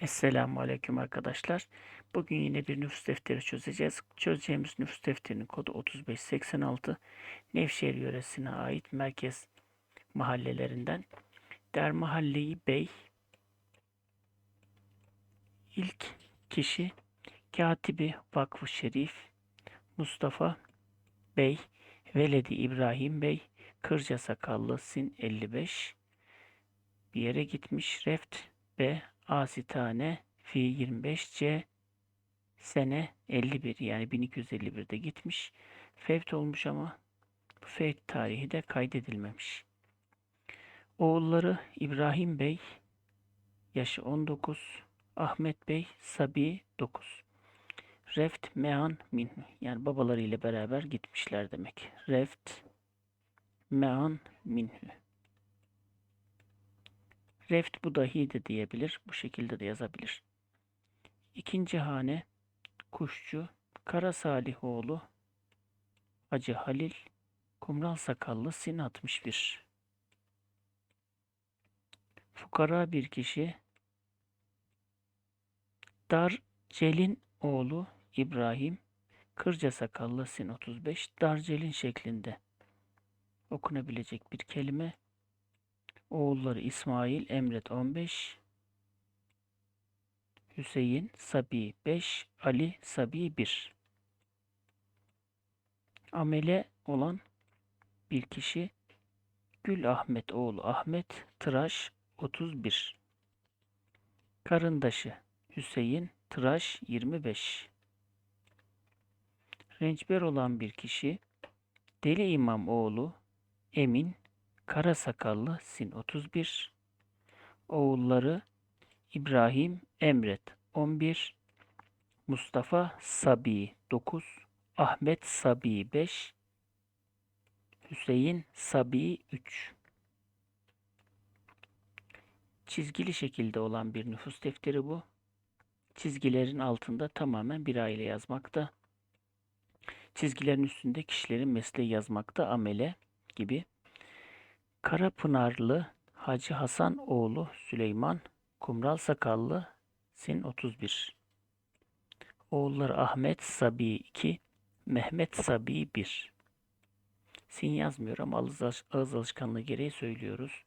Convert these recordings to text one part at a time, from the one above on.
Esselamu Aleyküm arkadaşlar. Bugün yine bir nüfus defteri çözeceğiz. Çözeceğimiz nüfus defterinin kodu 3586. Nevşehir yöresine ait merkez mahallelerinden. Der mahalleyi bey. İlk kişi Katibi Vakfı Şerif Mustafa Bey Veledi İbrahim Bey Kırca Sakallı Sin 55 bir yere gitmiş. Reft B Asitane Fi 25 C sene 51 yani 1251'de gitmiş. Fevt olmuş ama bu fevt tarihi de kaydedilmemiş. Oğulları İbrahim Bey yaşı 19, Ahmet Bey Sabi 9. Reft Mean Min yani babalarıyla beraber gitmişler demek. Reft Mean Minhü. Reft bu dahi de diyebilir. Bu şekilde de yazabilir. İkinci hane Kuşçu Kara Salihoğlu Hacı Halil Kumral Sakallı Sin 61 Fukara bir kişi Dar Celin oğlu İbrahim Kırca Sakallı Sin 35 Darcelin şeklinde okunabilecek bir kelime. Oğulları İsmail, Emret 15, Hüseyin, Sabi 5, Ali, Sabi 1. Amele olan bir kişi Gül Ahmet oğlu Ahmet, Tıraş 31. Karındaşı Hüseyin, Tıraş 25. Rençber olan bir kişi Deli İmam oğlu Emin, Kara sakallı Sin 31. Oğulları İbrahim Emret 11. Mustafa Sabi 9. Ahmet Sabi 5. Hüseyin Sabi 3. Çizgili şekilde olan bir nüfus defteri bu. Çizgilerin altında tamamen bir aile yazmakta. Çizgilerin üstünde kişilerin mesleği yazmakta amele gibi. Karapınarlı Hacı Hasan oğlu Süleyman Kumral Sakallı Sin 31 Oğulları Ahmet Sabi 2 Mehmet Sabi 1 Sin yazmıyor ama ağız, alışkanlığı gereği söylüyoruz.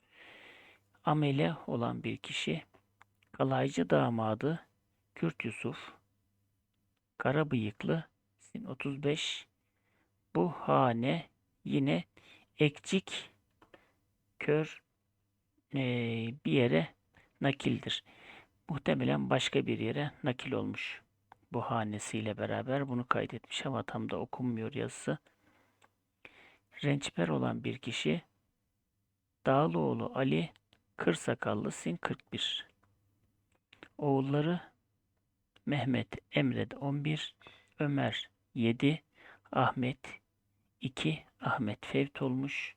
Amele olan bir kişi Kalaycı damadı Kürt Yusuf Karabıyıklı Sin 35 Bu hane yine ekcik kör e, bir yere nakildir. Muhtemelen başka bir yere nakil olmuş. Bu hanesiyle beraber bunu kaydetmiş ama tam da okunmuyor yazısı. Rençper olan bir kişi Dağlıoğlu Ali Kırsakallı Sin 41. Oğulları Mehmet Emred 11, Ömer 7, Ahmet 2, Ahmet Fevt olmuş.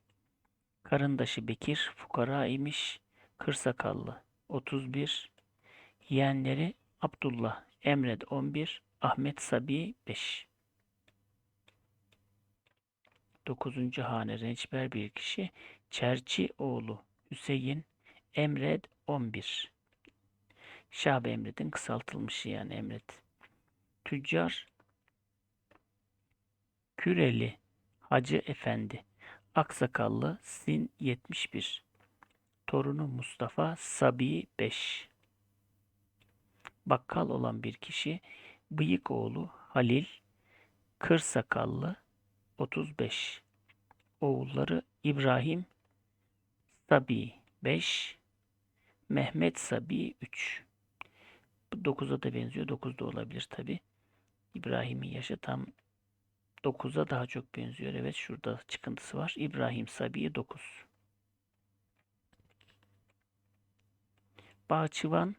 Karındaşı Bekir fukara imiş. Kırsakallı 31. Yeğenleri Abdullah Emred 11. Ahmet Sabi 5. 9. hane rençber bir kişi Çerçi oğlu Hüseyin Emred 11. Şabe Emred'in kısaltılmışı yani Emred. Tüccar Küreli Hacı Efendi Aksakallı Sin 71 Torunu Mustafa Sabi 5 Bakkal olan bir kişi Bıyık oğlu Halil Kırsakallı 35 Oğulları İbrahim Sabi 5 Mehmet Sabi 3 Bu 9'a da benziyor. 9 da olabilir tabi. İbrahim'in yaşı tam 9'a daha çok benziyor. Evet şurada çıkıntısı var. İbrahim Sabiye 9. Bahçıvan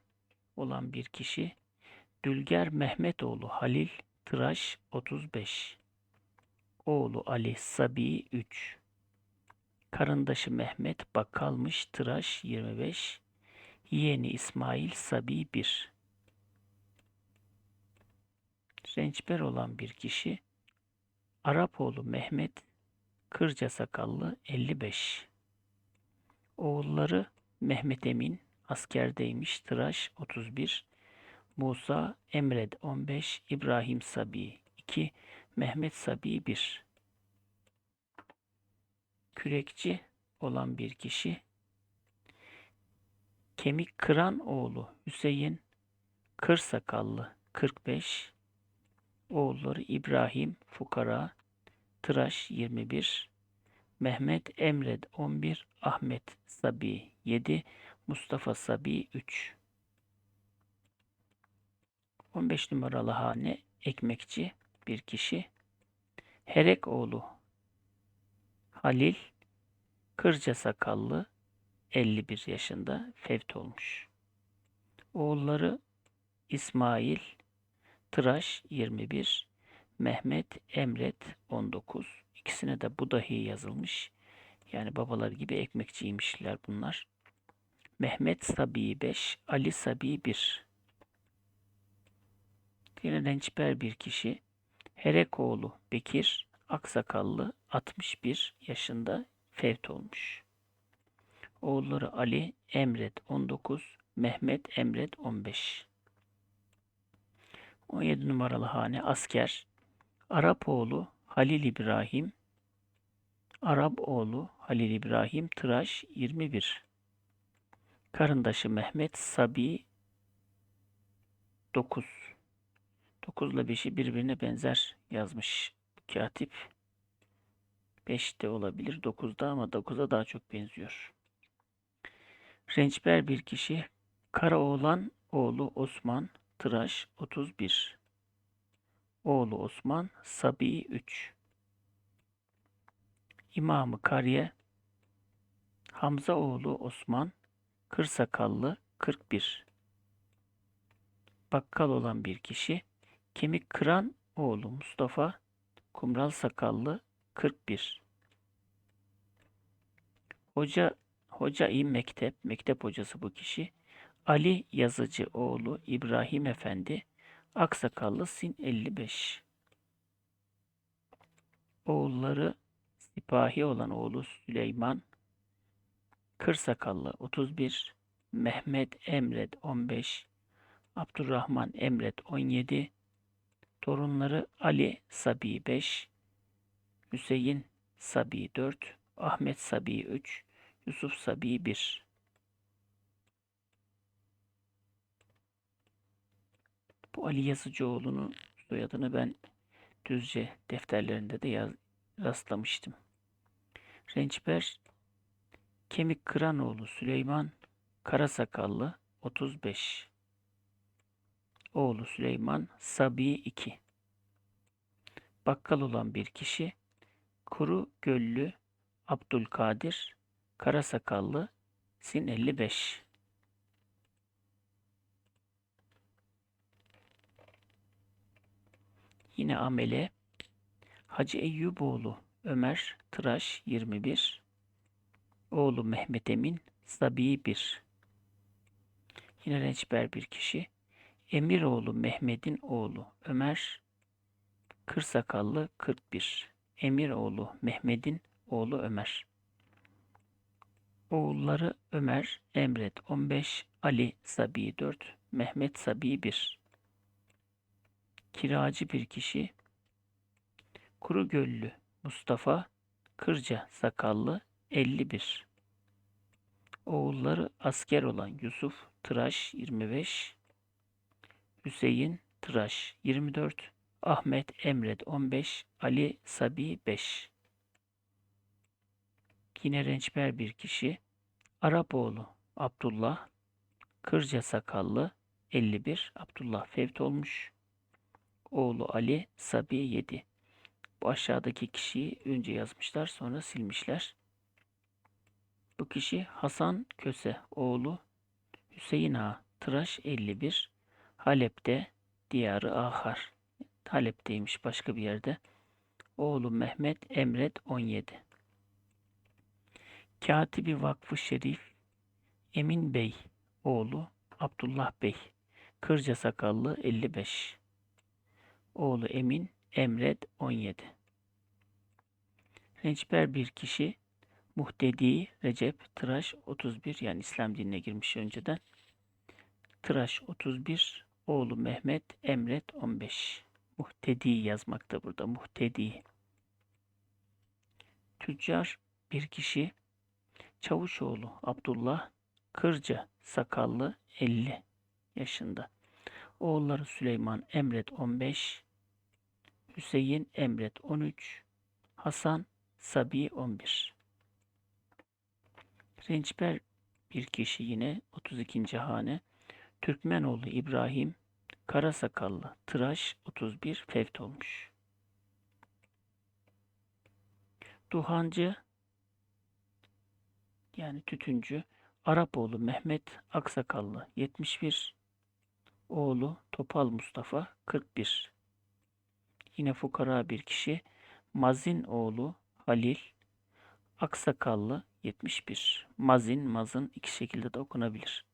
olan bir kişi Dülger Mehmetoğlu Halil Tıraş 35. Oğlu Ali Sabi 3. Karındaşı Mehmet Bakalmış Tıraş 25. Yeğeni İsmail Sabi 1. Rençber olan bir kişi Arapoğlu Mehmet Kırca Sakallı 55. Oğulları Mehmet Emin askerdeymiş Tıraş 31. Musa Emred 15, İbrahim Sabi 2, Mehmet Sabi 1. Kürekçi olan bir kişi Kemik Kıran oğlu Hüseyin Kırsakallı 45, oğulları İbrahim Fukara Tıraş 21, Mehmet Emred 11, Ahmet Sabi 7, Mustafa Sabi 3. 15 numaralı hane ekmekçi bir kişi. Herek oğlu Halil Kırca sakallı 51 yaşında fevt olmuş. Oğulları İsmail Tıraş 21, Mehmet Emret 19. İkisine de bu dahi yazılmış. Yani babalar gibi ekmekçiymişler bunlar. Mehmet Sabi 5, Ali Sabi 1. Yine rençber bir kişi. Herekoğlu Bekir Aksakallı 61 yaşında fevt olmuş. Oğulları Ali Emret 19, Mehmet Emret 15. 17 numaralı hane asker. Arapoğlu Halil İbrahim. Arapoğlu Halil İbrahim Tıraş 21. Karındaşı Mehmet Sabi 9. 9 ile 5'i birbirine benzer yazmış katip. 5 de olabilir 9'da ama 9'a daha çok benziyor. Rençber bir kişi. Karaoğlan oğlu Osman Tıraş 31. Oğlu Osman Sabi 3. İmamı Kariye Hamza oğlu Osman Kırsakallı 41. Bakkal olan bir kişi Kemik Kıran oğlu Mustafa Kumral Sakallı 41. Hoca Hoca-i Mektep, mektep hocası bu kişi. Ali Yazıcı oğlu İbrahim Efendi, Aksakallı Sin 55. Oğulları sipahi olan oğlu Süleyman, Kırsakallı 31, Mehmet Emred 15, Abdurrahman Emred 17, torunları Ali Sabi 5, Hüseyin Sabi 4, Ahmet Sabi 3, Yusuf Sabi 1. Bu Ali Yazıcıoğlu'nun soyadını ben Düzce defterlerinde de yaz, rastlamıştım. Rençber Kemik Kıranoğlu Süleyman Karasakallı 35. Oğlu Süleyman Sabi 2. Bakkal olan bir kişi Kuru Göllü Abdülkadir Karasakallı Sin 55. Yine amele Hacı Eyyuboğlu Ömer Tıraş 21. Oğlu Mehmet Emin Sabi 1. Yine rençber bir kişi. Emiroğlu Mehmet'in oğlu Ömer Kırsakallı 41. Emiroğlu Mehmet'in oğlu Ömer. Oğulları Ömer, Emret 15, Ali Sabi 4, Mehmet Sabi 1. Kiracı bir kişi. Kuru Göllü Mustafa, Kırca Sakallı 51. Oğulları asker olan Yusuf Tıraş 25, Hüseyin Tıraş 24, Ahmet Emret 15, Ali Sabi 5. Yine rençber bir kişi. Arapoğlu Abdullah Kırca Sakallı 51 Abdullah Fevt olmuş. Oğlu Ali Sabi 7. Bu aşağıdaki kişiyi önce yazmışlar sonra silmişler. Bu kişi Hasan Köse oğlu Hüseyin Ağa Tıraş 51 Halep'te diyarı Ahar. Halep'teymiş başka bir yerde. Oğlu Mehmet Emret 17. Katibi Vakfı Şerif Emin Bey oğlu Abdullah Bey Kırca Sakallı 55 Oğlu Emin Emred 17 Rençber bir kişi Muhtedi Recep Tıraş 31 yani İslam dinine girmiş önceden. Tıraş 31 Oğlu Mehmet Emret 15. Muhtedi yazmakta burada. Muhtedi. Tüccar bir kişi. Çavuşoğlu Abdullah Kırca sakallı 50 yaşında. Oğulları Süleyman Emret 15, Hüseyin Emret 13, Hasan Sabi 11. Rençber bir kişi yine 32. hane. Türkmenoğlu İbrahim Karasakallı Tıraş 31 fevt olmuş. Duhancı yani tütüncü Arapoğlu Mehmet Aksakallı 71 oğlu Topal Mustafa 41 Yine fukara bir kişi. Mazin oğlu Halil. Aksakallı 71 Mazin Mazın iki şekilde de okunabilir.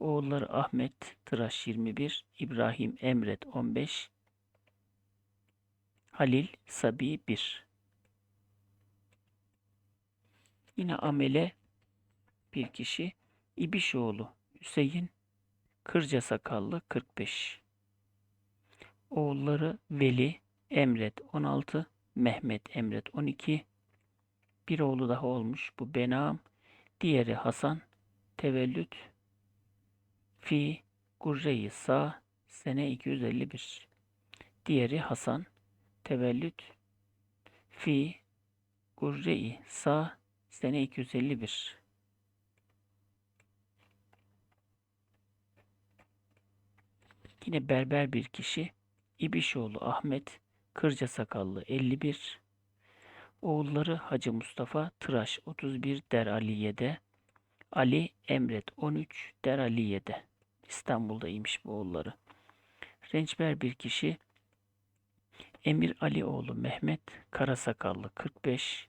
Oğulları Ahmet Tıraş 21 İbrahim Emret 15 Halil Sabi 1 Yine amele bir kişi. İbişoğlu Hüseyin. Kırca Sakallı 45 Oğulları Veli Emret 16 Mehmet Emret 12 bir oğlu daha olmuş bu Benam diğeri Hasan Tevellüt Fi Gurre-i Sa sene 251 diğeri Hasan Tevellüt Fi Gurre-i Sa sene 251 Yine berber bir kişi İbişoğlu Ahmet Kırca Sakallı 51 Oğulları Hacı Mustafa Tıraş 31 Der Aliye'de Ali Emret 13 Der Aliye'de İstanbul'daymış bu oğulları. Rençber bir kişi Emir Ali oğlu Mehmet Karasakallı 45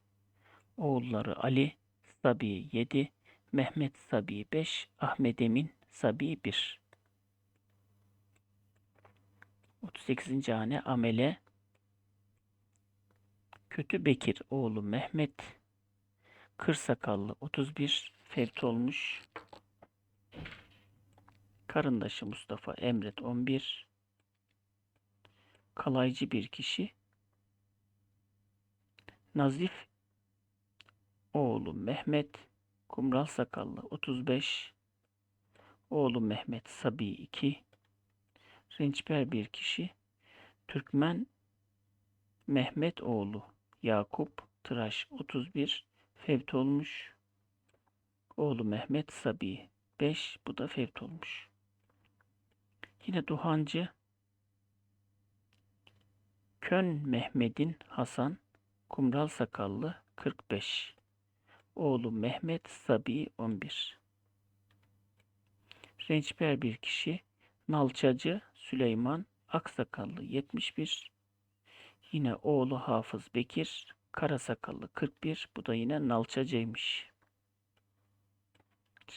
Oğulları Ali Sabi 7 Mehmet Sabi 5 Ahmet Emin Sabi 1 38. hane amele. Kötü Bekir oğlu Mehmet. Kırsakallı 31 fevt olmuş. Karındaşı Mustafa Emret 11 Kalaycı bir kişi. Nazif oğlu Mehmet. Kumral Sakallı 35 Oğlu Mehmet Sabi 2 Rençber bir kişi Türkmen Mehmet oğlu Yakup Tıraş 31 fevt olmuş. Oğlu Mehmet Sabi 5 bu da fevt olmuş. Yine Duhancı Kön Mehmet'in Hasan Kumral Sakallı 45 Oğlu Mehmet Sabi 11 Rençber bir kişi Nalçacı Süleyman Aksakallı 71 Yine oğlu Hafız Bekir Karasakallı 41 bu da yine Nalçacıymış.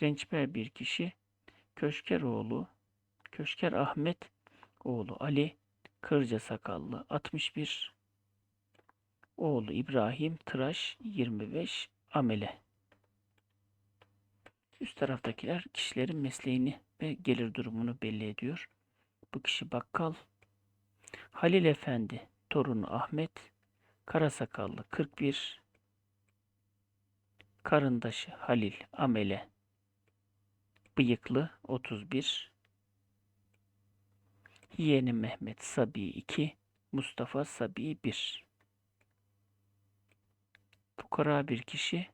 Rençber bir kişi Köşker oğlu Köşker Ahmet oğlu Ali Kırca Sakallı 61 oğlu İbrahim Tıraş 25 amele. Üst taraftakiler kişilerin mesleğini ve gelir durumunu belli ediyor. Bu kişi bakkal. Halil Efendi, torunu Ahmet, Karasakallı 41, Karındaşı Halil Amele, Bıyıklı 31, Yeğeni Mehmet Sabi 2, Mustafa Sabi 1. Fukara bir kişi,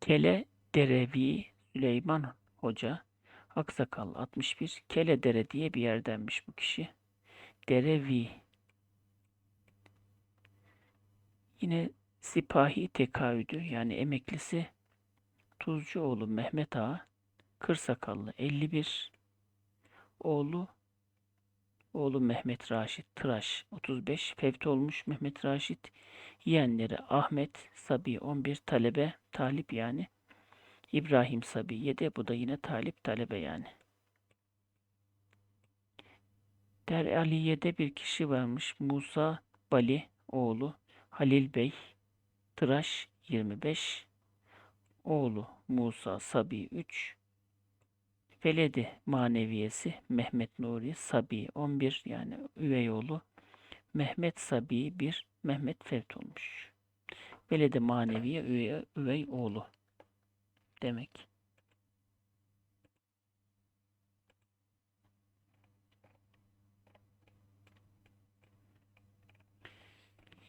Kele Derevi Süleyman Hoca, Aksakal 61, Keledere diye bir yerdenmiş bu kişi. Derevi. Yine sipahi tekahüdü yani emeklisi Tuzcuoğlu Mehmet Ağa, Kırsakallı 51, oğlu oğlu Mehmet Raşit Tıraş 35 fevt olmuş Mehmet Raşit yeğenleri Ahmet Sabi 11 talebe talip yani İbrahim Sabi 7 bu da yine talip talebe yani. Der Aliye'de bir kişi varmış. Musa Bali oğlu Halil Bey Tıraş 25 oğlu Musa Sabi 3 Veledi maneviyesi Mehmet Nuri Sabi 11 yani üvey oğlu Mehmet Sabi 1 Mehmet Fevt olmuş. Veledi maneviye üvey, üvey oğlu demek.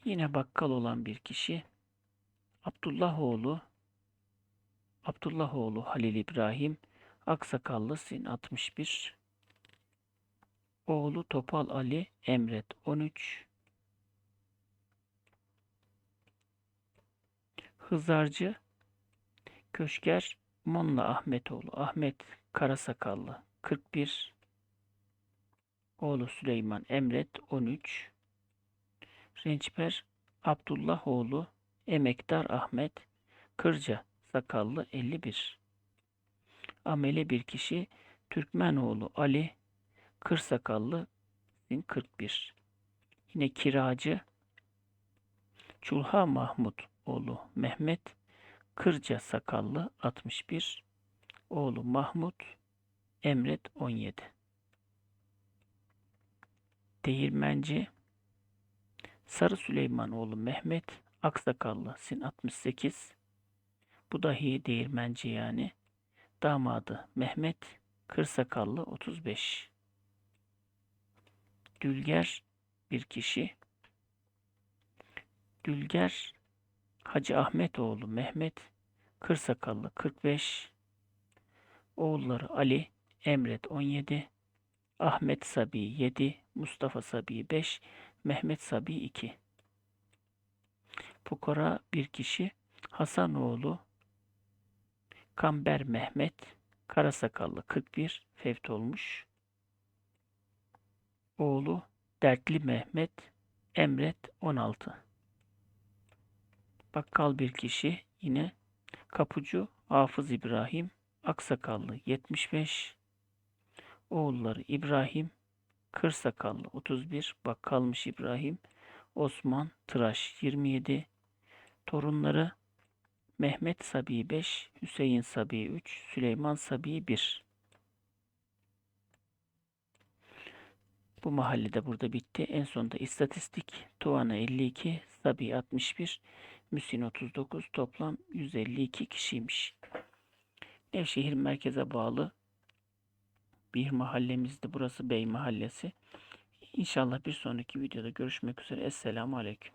Yine bakkal olan bir kişi Abdullah oğlu Abdullah oğlu Halil İbrahim Aksakallı Sin 61 Oğlu Topal Ali Emret 13 Hızarcı Köşker Monla Ahmetoğlu Ahmet Karasakallı 41 Oğlu Süleyman Emret 13 Rençper Abdullah oğlu Emektar Ahmet Kırca Sakallı 51 Ameli bir kişi Türkmenoğlu Ali Kırsakallı 41 Yine kiracı Çulha Mahmut oğlu Mehmet Kırca Sakallı 61 Oğlu Mahmut Emret 17 Değirmenci. Sarı Süleymanoğlu Mehmet Aksakallı Sin 68 Bu dahi değirmenci yani. Damadı Mehmet Kırsakallı 35 Dülger bir kişi. Dülger Hacı Ahmetoğlu Mehmet Kırsakallı 45 Oğulları Ali Emret 17 Ahmet Sabi 7 Mustafa Sabi 5 Mehmet Sabi 2 Fukara bir kişi Hasanoğlu Kamber Mehmet Karasakallı 41 fevt olmuş. Oğlu Dertli Mehmet Emret 16 Bakkal bir kişi yine Kapucu Hafız İbrahim Aksakallı 75 Oğulları İbrahim Kırsakallı 31 Bakkalmış İbrahim Osman Tıraş 27 Torunları Mehmet Sabi 5 Hüseyin Sabi 3 Süleyman Sabi 1 Bu mahallede burada bitti. En sonunda istatistik Tuvana 52, Sabi 61, Müsin 39 toplam 152 kişiymiş. Nevşehir merkeze bağlı bir mahallemizdi. Burası Bey Mahallesi. İnşallah bir sonraki videoda görüşmek üzere. Esselamu Aleyküm.